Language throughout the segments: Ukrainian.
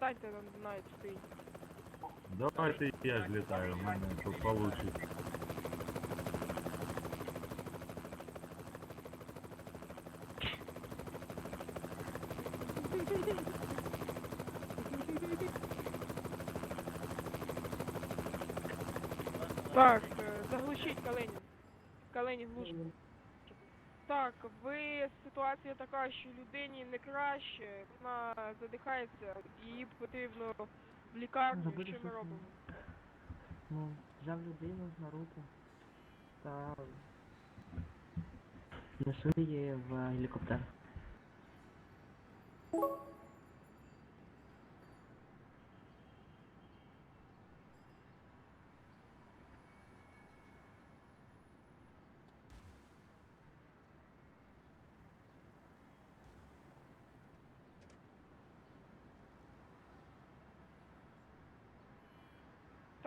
Станьте там, навіть стоїть. Давайте я злітаю, в мене тут получится. Так, е, заглушіть Калинін. Калинін глуш. Так, ви ситуація така, що людині не краще, вона задихається, її потрібно в лікарню, що ми робимо? Ну, взяв людину на руку та несу її в гелікоптер.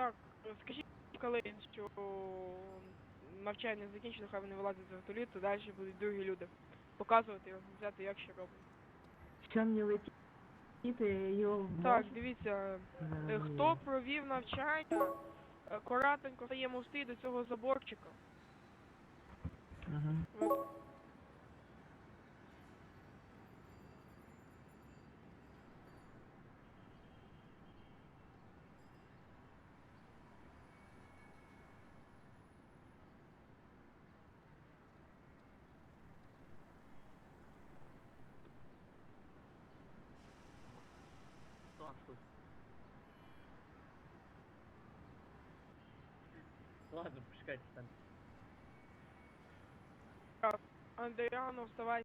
Так, е, скажіть Калинін, що навчання закінчено, хай вони вилазять з вертоліту, далі будуть другі люди. Показувати його, взяти, як ще робимо. Що мені летіти його в Так, дивіться, Е, розумію. Хто провів навчання, е, коротенько стає мости до цього заборчика. Мгм. От. Ладно, пускайте там. Андріано, вставай.